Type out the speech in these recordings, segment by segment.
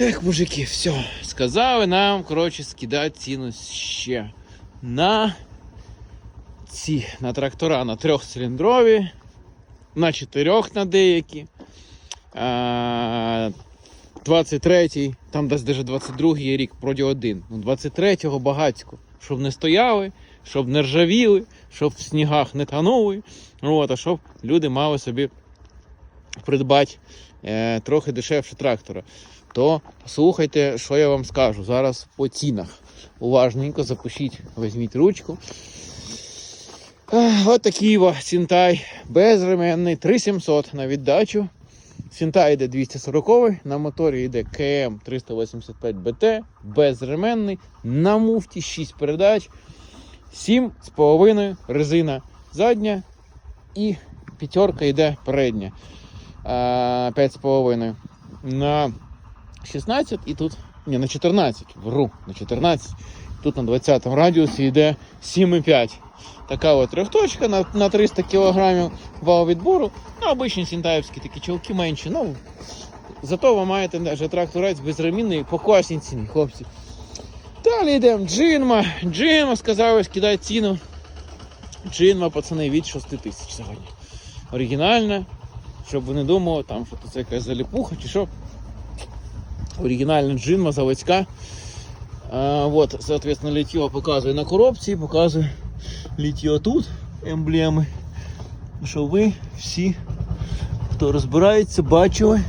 Ех, мужики, все. Сказали нам, коротше, скидати ціну ще на ці на трактора на трьохциліндрові, на чотирьох на деякі. А, 23-й, там десь даже 22-й рік, проді один. Ну, 23-го багацько, щоб не стояли, щоб не ржавіли, щоб в снігах не танули. От, а щоб люди мали собі придбати е, трохи дешевше трактора. То слухайте, що я вам скажу зараз по цінах. Уважненько запишіть, візьміть ручку. От такий Сінтай безременний 3700 на віддачу. Сінтай йде 240 на моторі йде КМ 385 БТ, безременний, на муфті 6 передач, 7,5 резина задня і п'ятерка йде передня. 5,5 на 16 і тут, ні, на 14, вру, на 14. Тут на 20 радіусі йде 7,5. Така от трьохточка на, на 300 кг вал відбору. Ну, обичні сінтаївські такі чолки менші. Ну, зато ви маєте вже тракторець безремінний по класній ціні, хлопці. Далі йдемо. Джинма. Джинма сказали, скидай ціну. Джинма, пацани, від 6 тисяч сьогодні. Оригінальна, щоб ви не думали, там, що це якась заліпуха чи що. Оригінальна джинма заводська. А, вот, соответственно, літьо показує на коробці, показує літьо тут, емблеми. Щоб ви всі, хто розбирається, бачили,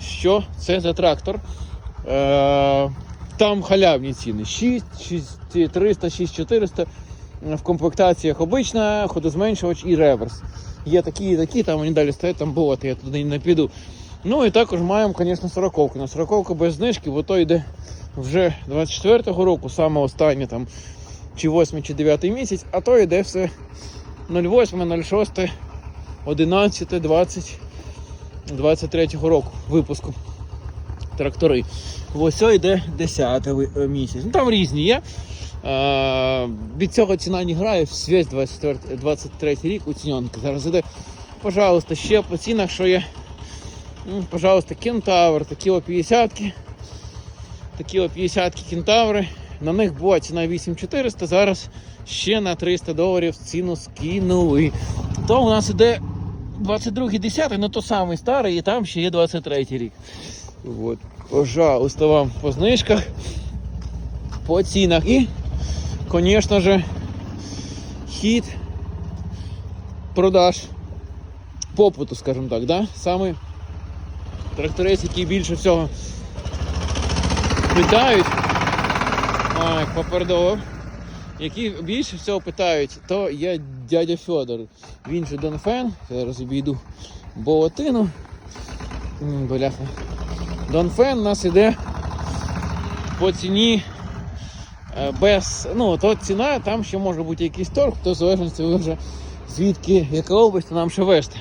що це за трактор. Е, там халявні ціни. 6, 6 300, 6400. В комплектаціях обична, ходозменшувач і реверс. Є такі і такі, там вони далі стоять, там було, я туди не піду. Ну і також маємо, звісно, 40 На 40 без знижки, бо то йде вже 24-го року, саме останнє там чи 8, чи 9 місяць, а то йде все 08, 06, 11, 20, 23 року випуску трактори. Ось йде 10 місяць. Ну там різні є. Е, від цього ціна не грає, весь 24, 23 рік оціненка. Зараз іде, пожалуйста, ще по цінах, що є. Ну, пожалуйста, кентавр, такі о 50-ки. Такі о 50-ки кентаври. На них була ціна 8400, зараз ще на 300 доларів ціну скинули. То у нас іде 22-й 10 ну то самий старий, і там ще є 23 рік. От, пожалуйста, вам по знижках, по цінах. І, звісно же, хід продаж попиту, скажімо так, да? саме тракторець, який більше всього питають. А, як. Які більше всього питають, то є дядя Федор. Він же Донфен. Зараз обійду болотину. М, Бляха. Донфен у нас іде по ціні е, без. Ну, то ціна, там ще може бути якийсь торг, то ви вже звідки, яка область, то нам ще вести.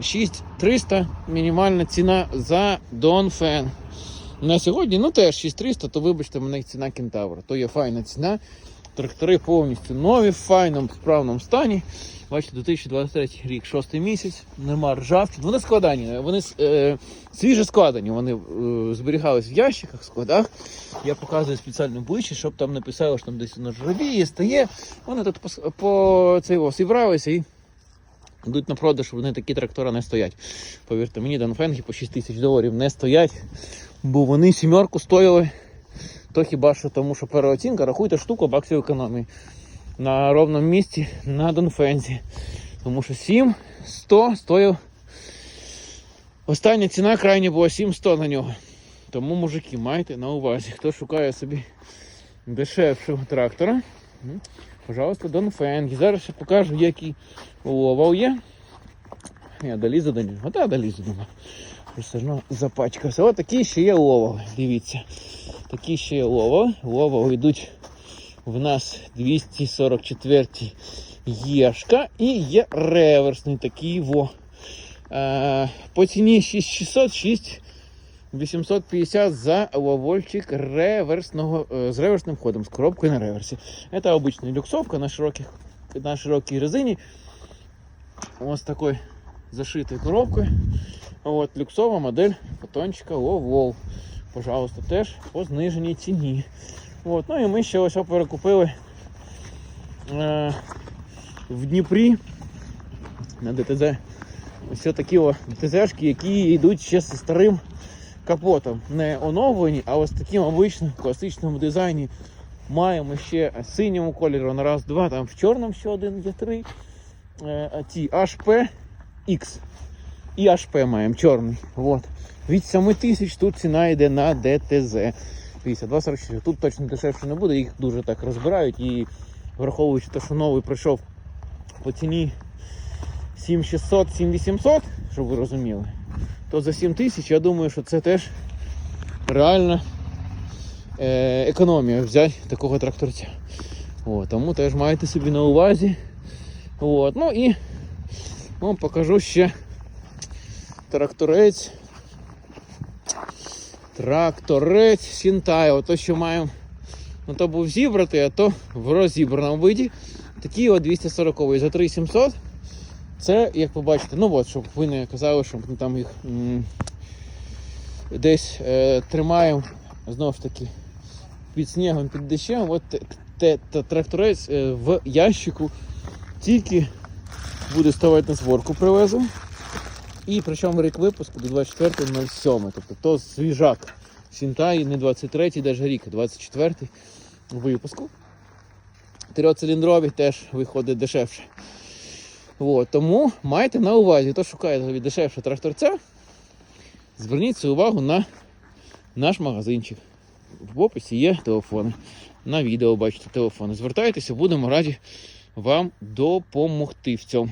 6300 мінімальна ціна за Донфен. На сьогодні, ну теж 6300, то вибачте, мене ціна кентавра. То є файна ціна. Трактори повністю нові, в файному справному стані. Бачите, 2023 рік, шостий місяць, нема ржавчин. Вони складені, вони е, свіже складені, вони е, зберігались в ящиках, складах. Я показую спеціально ближче, щоб там не писали, що там десь воно ржавіє, стає. Вони тут по, по цей ось зібралися і йдуть на продаж, вони такі трактора не стоять. Повірте мені, Донфенги по 6 тисяч доларів не стоять, бо вони сімерку стояли. То хіба що тому, що переоцінка, рахуйте штуку баксів економії на ровному місці на Донфензі. Тому що 7 100 стоїв. Остання ціна крайня була 700 на нього. Тому, мужики, майте на увазі, хто шукає собі дешевшого трактора. Пожалуйста, Донфенгі. Зараз ще покажу, який овал є. Я долізу до нього. Та долізу до нього. Просто ну, запачкався. Ось такі ще є овал. Дивіться. Такі ще є овал. Овал йдуть в нас 244 єшка і є реверсний такий во. Е, по ціні 6600, 6850 за ловольчик реверсного, е, з реверсним ходом, з коробкою на реверсі. Это обычная люксовка на, широких, на широкій резині. Ось такой зашитой коробкой. Вот люксова модель фотончика Ловол. пожалуйста, теж по зниженій ціні. От. Ну і ми ще ось перекупили е, в Дніпрі на ДТЗ. Ось такі ДТЗшки, які йдуть ще зі старим капотом. Не оновлені, а ось таким обичним класичному дизайні. Маємо ще синьому кольору на раз, два, там в чорному ще один є три. Е, ті HP X. І HP маємо чорний. От. Від 7 тисяч тут ціна йде на ДТЗ. 52-44. Тут точно дешевше не буде, їх дуже так розбирають і враховуючи те, що новий прийшов по ціні 7600, 7800, щоб ви розуміли, то за 7 тисяч я думаю, що це теж реальна е, економія взяти такого тракторця. От, тому теж маєте собі на увазі. От, ну і вам покажу ще тракторець. Тракторець Сінтайо. То, що маємо, ну то був зібрати, а то в розібраному виді. Такий от 240 за 3700. Це, як ви бачите, ну от, щоб ви не казали, що ми там їх м, десь е, тримаємо знову ж таки під снігом, під дощем. От те, те, тракторець е, в ящику тільки буде ставати на зборку привезу. І причому рік випуску до 24.07. Тобто то свіжак. Сінтай не 23-й, навіть рік, а 24-й випуску. Трьоциліндрові теж виходить дешевше. От, тому майте на увазі, хто шукає дешевше тракторця, зверніть цю увагу на наш магазинчик. В описі є телефони. На відео бачите телефони. Звертайтеся, будемо раді вам допомогти в цьому.